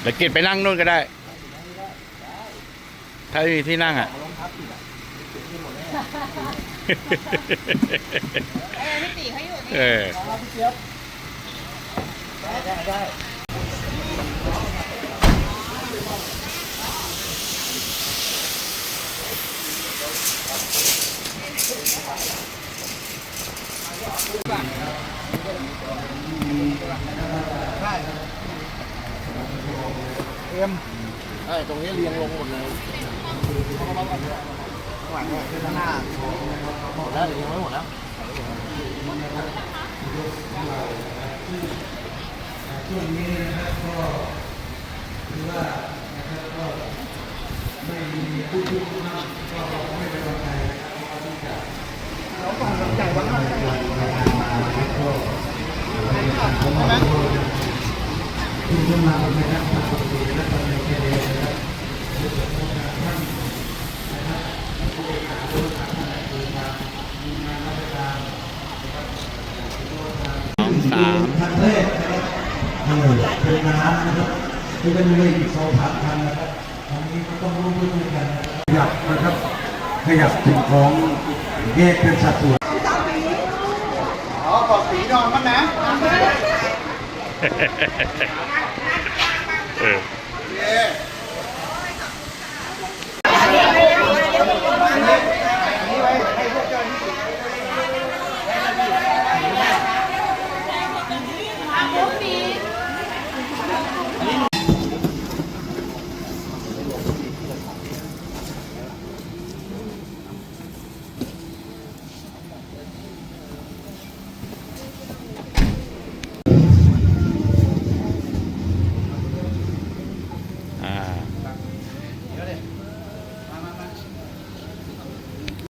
เดี๋ยวกิดไปนั่งนู่นก็ได้ ถ้ามีที่นั่งอะเออได้ได้ เอ็มไอ้ตรงนี้เรียงลงหมดเลยข้างหลังเนี่ยคือข้างหน้าหมดแล้วเดี๋ยวยังไม่หมดแล้วสองสามทาง แรกนะครับเออเป็นน้ำนะครับที่เป็นเลยอีกสองสามพันนะครับทางนี้ก็ต้องร่วมด้วยกันขยับนะครับขยับสิ่งของแยกเป็นสัดส่วนอ๋อขอสีนอนมันนะ เออเย้